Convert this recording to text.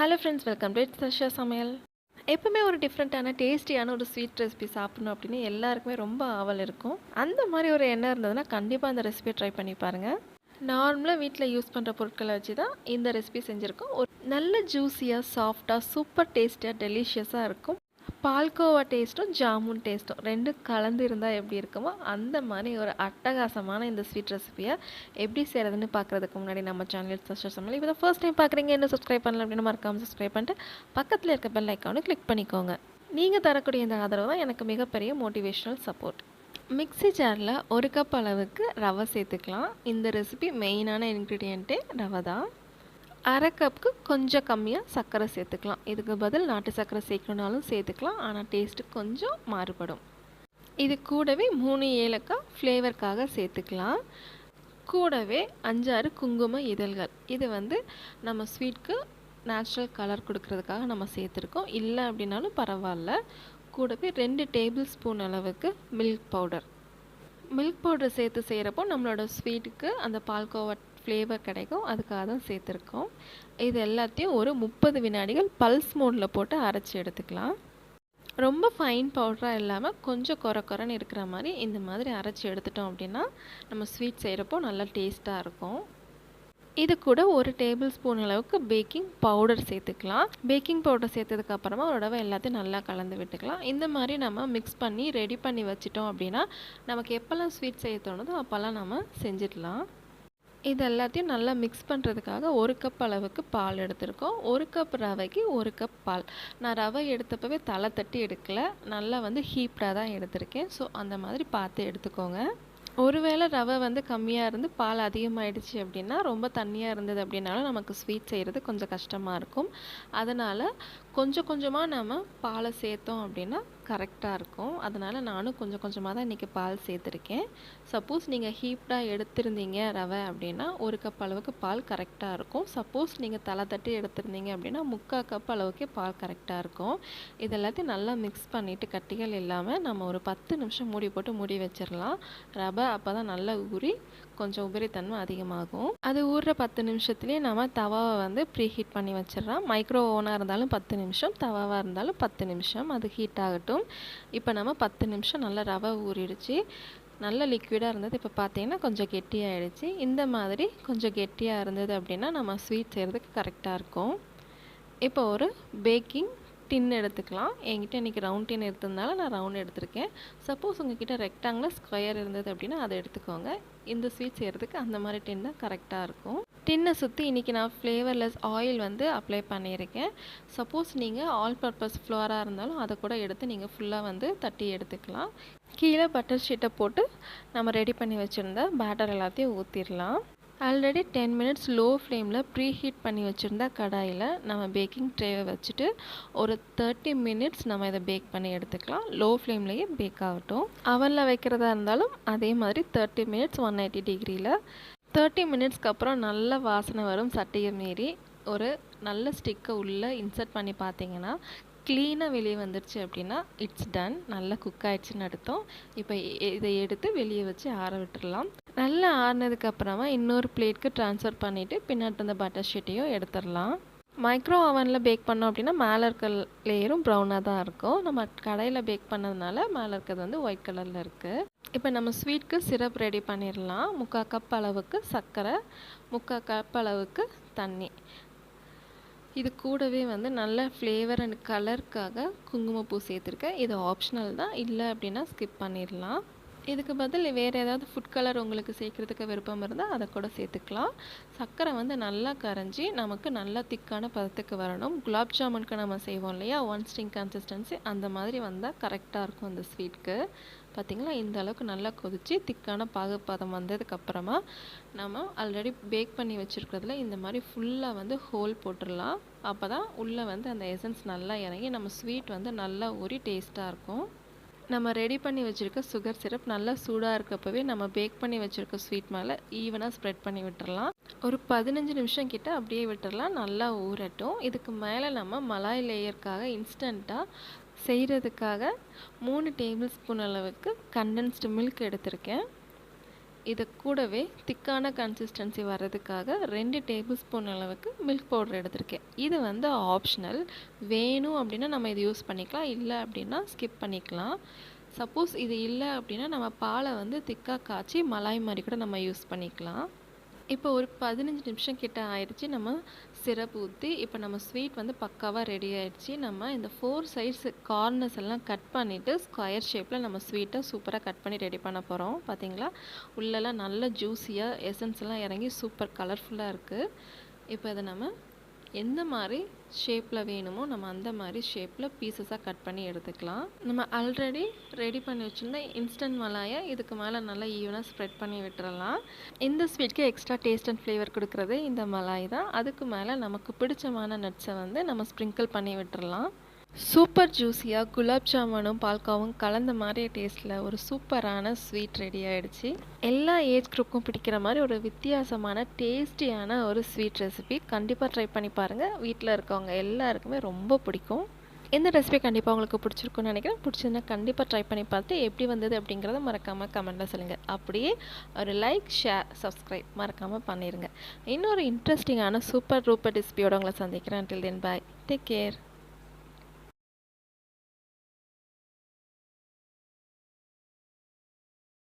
Hello friends welcome to Sasha சமையல் எப்பவுமே ஒரு டிஃப்ரெண்ட்டான டேஸ்டியான ஒரு ஸ்வீட் ரெசிபி சாப்பிடணும் அப்படின்னு எல்லாருக்குமே ரொம்ப ஆவல் இருக்கும். அந்த மாதிரி ஒரு எண்ணம் இருந்ததுன்னா கண்டிப்பாக அந்த ரெசிபியை ட்ரை பண்ணி பாருங்கள் நார்மலாக வீட்டில் யூஸ் பண்ணுற பொருட்களை வச்சு தான் இந்த ரெசிபி செஞ்சுருக்கோம். ஒரு நல்ல ஜூஸியாக சாஃப்டாக சூப்பர் டேஸ்டியாக டெலிஷியஸாக இருக்கும். பால்கோவா டேஸ்ட்டும் ஜாமுன் டேஸ்ட்டும் ரெண்டும் கலந்து இருந்தால் எப்படி இருக்குமோ அந்த மாதிரி ஒரு அட்டகாசமான இந்த ஸ்வீட் ரெசிபியை எப்படி செய்கிறதுன்னு பார்க்குறதுக்கு முன்னாடி நம்ம சேனல் சப்ஸ்கிரைப் பண்ணலாம் இப்போ தான் ஃபர்ஸ்ட் டைம் பார்க்குறீங்க என்ன சப்ஸ்கிரைப் பண்ணல அப்படின்னு மறக்காமல் சப்ஸ்கிரைப் பண்ணிட்டு பக்கத்தில் இருக்க பெல் ஐக்கானு கிளிக் பண்ணிக்கோங்க. நீங்கள் தரக்கூடிய இந்த ஆதரவு தான் எனக்கு மிகப்பெரிய மோட்டிவேஷ்னல் சப்போர்ட் மிக்ஸி ஜாரில் ஒரு கப் அளவுக்கு ரவை சேர்த்துக்கலாம். இந்த ரெசிபி மெயினான இன்க்ரீடியண்ட்டே ரவை தான். அரை கப்புக்கு கொஞ்சம் கம்மியாக சர்க்கரை சேர்த்துக்கலாம். இதுக்கு பதில் நாட்டு சர்க்கரை சேர்க்கணுனாலும் சேர்த்துக்கலாம். ஆனால் டேஸ்ட்டு கொஞ்சம் மாறுபடும். இது கூடவே மூணு ஏலக்காய் ஃப்ளேவருக்காக சேர்த்துக்கலாம். கூடவே அஞ்சாறு குங்கும இதழ்கள். இது வந்து நம்ம ஸ்வீட்க்கு நேச்சுரல் கலர் கொடுக்கறதுக்காக நம்ம சேர்த்துருக்கோம். இல்லை அப்படின்னாலும் பரவாயில்ல. கூடவே ரெண்டு டேபிள் ஸ்பூன் அளவுக்கு மில்க் பவுடர் மில்க் பவுடர் சேர்த்து செய்கிறப்போ நம்மளோட ஸ்வீட்டுக்கு அந்த பால்கோவா ஃப்ளேவர் கிடைக்கும். அதுக்காக தான் சேர்த்துருக்கோம். இது எல்லாத்தையும் ஒரு முப்பது வினாடிகள் பல்ஸ் மோடில் போட்டு அரைச்சி எடுத்துக்கலாம். ரொம்ப ஃபைன் பவுடராக இல்லாமல் கொஞ்சம் குறை குறைன்னு இருக்கிற மாதிரி இந்த மாதிரி அரைச்சி எடுத்துட்டோம் அப்படின்னா நம்ம ஸ்வீட் செய்கிறப்போ நல்லா டேஸ்ட்டாக இருக்கும். இது கூட ஒரு டேபிள் ஸ்பூன் அளவுக்கு பேக்கிங் பவுடர் சேர்த்துக்கலாம். பேக்கிங் பவுடர் சேர்த்ததுக்கு அப்புறமா ஒரு தடவை எல்லாத்தையும் நல்லா கலந்து விட்டுக்கலாம். இந்த மாதிரி நம்ம மிக்ஸ் பண்ணி ரெடி பண்ணி வச்சிட்டோம் அப்படின்னா நமக்கு எப்போல்லாம் ஸ்வீட் செய்ய தோணுதோ அப்போல்லாம் நம்ம செஞ்சிடலாம். இது எல்லாத்தையும் நல்லா மிக்ஸ் பண்ணுறதுக்காக ஒரு கப் அளவுக்கு பால் எடுத்திருக்கோம். ஒரு கப் ரவைக்கு ஒரு கப் பால். நான் ரவை எடுத்தப்பவே தலை தட்டி எடுக்கல. நல்லா வந்து ஹீப்டாக தான் எடுத்திருக்கேன். ஸோ அந்த மாதிரி பார்த்து எடுத்துக்கோங்க. ஒருவேளை ரவை வந்து கம்மியாக இருந்து பால் அதிகமாகிடுச்சு அப்படின்னா ரொம்ப தண்ணியாக இருந்தது அப்படின்னாலும் நமக்கு ஸ்வீட் செய்கிறது கொஞ்சம் கஷ்டமாக இருக்கும். அதனால் கொஞ்சம் கொஞ்சமாக நம்ம பாலை சேர்த்தோம் அப்படின்னா கரெக்டாக இருக்கும். அதனால் நானும் கொஞ்சம் கொஞ்சமாக தான் இன்றைக்கி பால் சேர்த்துருக்கேன். சப்போஸ் நீங்கள் ஹீப்டாக எடுத்திருந்தீங்க ரவை அப்படின்னா ஒரு கப் அளவுக்கு பால் கரெக்டாக இருக்கும். சப்போஸ் நீங்கள் தலை தட்டி எடுத்திருந்தீங்க அப்படின்னா முக்கால் கப் அளவுக்கே பால் கரெக்டாக இருக்கும். இது எல்லாத்தையும் நல்லா மிக்ஸ் பண்ணிவிட்டு கட்டிகள் இல்லாமல் நம்ம ஒரு பத்து நிமிஷம் மூடி போட்டு மூடி வச்சிடலாம் ரவை அப்போ தான் நல்லா ஊறி கொஞ்சம் உபரித்தன்மை அதிகமாகும். அது ஊறுற பத்து நிமிஷத்துலேயே நம்ம தவாவை வந்து ப்ரீ ஹீட் பண்ணி வச்சிடலாம் மைக்ரோ ஓவனாக இருந்தாலும் பத்து நிமிஷம் தவாவாக இருந்தாலும் பத்து நிமிஷம். அது ஹீட் ஆகட்டும். இப்போ நம்ம பத்து நிமிஷம் நல்லா ரவை ஊறிடுச்சு. நல்ல லிக்விடாக இருந்தது. இப்போ பார்த்தீங்கன்னா கொஞ்சம் கெட்டியாகிடுச்சு இந்த மாதிரி கொஞ்சம் கெட்டியாக இருந்தது அப்படின்னா நம்ம ஸ்வீட் செய்கிறதுக்கு கரெக்டாக இருக்கும். இப்போ ஒரு பேக்கிங் டின் எடுத்துக்கலாம். என்கிட்ட இன்றைக்கி ரவுண்ட் டின் எடுத்ததுனால நான் ரவுண்ட் எடுத்திருக்கேன். சப்போஸ் உங்ககிட்ட ரெக்டாங்கில் ஸ்கொயர் இருந்தது அப்படின்னா அதை எடுத்துக்கோங்க. இந்த ஸ்வீட் செய்கிறதுக்கு அந்த மாதிரி டின் தான் கரெக்டாக இருக்கும். டின்னை சுற்றி இன்றைக்கி நான் ஃப்ளேவர்லெஸ் ஆயில் வந்து அப்ளை பண்ணியிருக்கேன். சப்போஸ் நீங்கள் ஆல் பர்பஸ் ஃப்ளோராக இருந்தாலும் அதை கூட எடுத்து நீங்கள் ஃபுல்லாக வந்து தட்டி எடுத்துக்கலாம். கீழே பட்டர் ஷீட்டை போட்டு நம்ம ரெடி பண்ணி வச்சுருந்த பேட்டர் எல்லாத்தையும் ஊற்றிடலாம் ஆல்ரெடி டென் மினிட்ஸ் லோ ஃப்ளேமில் ப்ரீ ஹீட் பண்ணி வச்சுருந்த கடாயில் நம்ம பேக்கிங் ட்ரேவை வச்சுட்டு ஒரு தேர்ட்டி மினிட்ஸ் நம்ம இதை பேக் பண்ணி எடுத்துக்கலாம். லோ ஃப்ளேம்லேயே பேக் ஆகட்டும். அவனில் வைக்கிறதா இருந்தாலும் அதே மாதிரி தேர்ட்டி மினிட்ஸ் ஒன் எயிட்டி டிகிரியில். தேர்ட்டி மினிட்ஸ்க்கு அப்புறம் நல்ல வாசனை வரும் சட்டையை மீறி. ஒரு நல்ல ஸ்டிக்கை உள்ளே இன்சர்ட் பண்ணி பார்த்தீங்கன்னா க்ளீனாக வெளியே வந்துடுச்சு அப்படின்னா இட்ஸ் டன் நல்லா குக் ஆகிடுச்சின்னு அடுத்தோம் இப்போ இதை எடுத்து வெளியே வச்சு ஆற விட்டுடலாம் நல்லா ஆறுனதுக்கு அப்புறமா இன்னொரு பிளேட்க்கு ட்ரான்ஸ்ஃபர் பண்ணிவிட்டு பின்னாடி இருந்த பட்டர் ஷீட்டையும் எடுத்துடலாம். மைக்ரோ ஓவனில் பேக் பண்ணோம் அப்படின்னா மேலே இருக்க லேயரும் ப்ரௌனாக தான் இருக்கும். நம்ம கடையில் பேக் பண்ணதுனால மேலே இருக்கிறது வந்து ஒயிட் கலரில் இருக்குது இப்போ நம்ம ஸ்வீட்க்கு சிரப் ரெடி பண்ணிடலாம். முக்கால் கப் அளவுக்கு சர்க்கரை முக்கால் கப் அளவுக்கு தண்ணி. இது கூடவே வந்து நல்ல ஃப்ளேவர் அண்ட் கலருக்காக குங்குமப்பூ சேர்த்துருக்கேன். இது ஆப்ஷனல் தான். இல்லை அப்படின்னா ஸ்கிப் பண்ணிடலாம். இதுக்கு பதில் வேறு ஏதாவது ஃபுட் கலர் உங்களுக்கு சேர்க்குறதுக்கு விருப்பம் இருந்தால் அதை கூட சேர்த்துக்கலாம். சர்க்கரை வந்து நல்லா கரைஞ்சி நமக்கு நல்லா திக்கான பதத்துக்கு வரணும். குலாப் ஜாமுனுக்கு நம்ம செய்வோம் இல்லையா? ஒன் ஸ்டிங் கன்சிஸ்டன்சி அந்த மாதிரி வந்தால் கரெக்டாக இருக்கும் அந்த ஸ்வீட்க்கு பார்த்திங்களா இந்த அளவுக்கு நல்லா கொதித்து திக்கான பாகுப்பதம் வந்ததுக்கப்புறமா நம்ம ஆல்ரெடி பேக் பண்ணி வச்சுருக்கிறதுல இந்த மாதிரி ஃபுல்லாக வந்து ஹோல் போட்டுடலாம். அப்போ தான் உள்ளே வந்து அந்த எசன்ஸ் நல்லா இறங்கி நம்ம ஸ்வீட் வந்து நல்லா ஊறி டேஸ்ட்டாக இருக்கும். நம்ம ரெடி பண்ணி வச்சுருக்க சுகர் சிரப் நல்லா சூடாக இருக்கப்பவே நம்ம பேக் பண்ணி வச்சுருக்க ஸ்வீட் மேலே ஈவனாக ஸ்ப்ரெட் பண்ணி விட்டுறலாம். ஒரு பதினஞ்சு நிமிஷம் கிட்ட அப்படியே விட்டுறலாம். நல்லா ஊறட்டும். இதுக்கு மேலே நம்ம மலாய் லேயருக்காக இன்ஸ்டண்ட்டாக செய்கிறதுக்காக மூணு டேபிள் ஸ்பூன் அளவுக்கு கண்டென்ஸ்டு மில்க் எடுத்திருக்கேன். இதை கூடவே திக்கான கன்சிஸ்டன்சி வர்றதுக்காக ரெண்டு டேபிள் ஸ்பூன் அளவுக்கு மில்க் பவுடர் எடுத்திருக்கேன். இது வந்து ஆப்ஷனல் வேணும் அப்படின்னா நம்ம இது யூஸ் பண்ணிக்கலாம். இல்லை அப்படின்னா ஸ்கிப் பண்ணிக்கலாம். சப்போஸ் இது இல்லை அப்படின்னா நம்ம பாலை வந்து திக்காக காய்ச்சி மலாய் மாதிரி கூட நம்ம யூஸ் பண்ணிக்கலாம். இப்போ ஒரு பதினஞ்சு நிமிஷம் கிட்ட ஆயிடுச்சு. நம்ம சிரப் ஊற்றி இப்போ நம்ம ஸ்வீட் வந்து பக்காவாக ரெடி ஆயிடுச்சு. நம்ம இந்த ஃபோர் சைட்ஸ் கார்னர்ஸ் எல்லாம் கட் பண்ணிவிட்டு ஸ்கொயர் ஷேப்பில் நம்ம ஸ்வீட்டை சூப்பராக கட் பண்ணி ரெடி பண்ண போகிறோம் பார்த்தீங்களா உள்ளெல்லாம் நல்ல ஜூஸியாக எசன்ஸ்லாம் இறங்கி சூப்பர் கலர்ஃபுல்லாக இருக்குது இப்போ இதை நம்ம எந்த மாதிரி ஷேப்பில் வேணுமோ நம்ம அந்த மாதிரி ஷேப்பில் பீசஸாக கட் பண்ணி எடுத்துக்கலாம். நம்ம ஆல்ரெடி ரெடி பண்ணி வச்சுருந்த இன்ஸ்டன்ட் மலாயை இதுக்கு மேலே நல்லா ஈவனாக ஸ்ப்ரெட் பண்ணி விட்டுறலாம். இந்த ஸ்வீட்க்கு எக்ஸ்ட்ரா டேஸ்ட் அண்ட் ஃப்ளேவர் கொடுக்குறது இந்த மலாய் தான். அதுக்கு மேலே நமக்கு பிடிச்சமான நட்ஸை வந்து நம்ம ஸ்ப்ரிங்கிள் பண்ணி விட்டுறலாம். சூப்பர் ஜூஸியாக குலாப் ஜாமுனும் பால்காவும் கலந்த மாதிரி டேஸ்ட்டில் ஒரு சூப்பரான ஸ்வீட் ரெடி ஆகிடுச்சு எல்லா ஏஜ் குரூப்புக்கும் பிடிக்கிற மாதிரி ஒரு வித்தியாசமான டேஸ்டியான ஒரு ஸ்வீட் ரெசிபி கண்டிப்பாக ட்ரை பண்ணி பாருங்கள் வீட்டில் இருக்கவங்க எல்லாருக்குமே ரொம்ப பிடிக்கும். இந்த ரெசிபி கண்டிப்பாக உங்களுக்கு பிடிச்சிருக்குன்னு நினைக்கிறேன். பிடிச்சிருந்தா கண்டிப்பாக ட்ரை பண்ணி பார்த்து எப்படி வந்தது அப்படிங்கிறத மறக்காமல் கமெண்ட்டில் சொல்லுங்கள் அப்படியே ஒரு லைக் ஷேர் சப்ஸ்கிரைப் மறக்காமல் பண்ணிடுங்க இன்னொரு இன்ட்ரெஸ்டிங்கான சூப்பர் ரூப்பர் ரெசிபியோட உங்களை சந்திக்கிறேன். Till then bye take care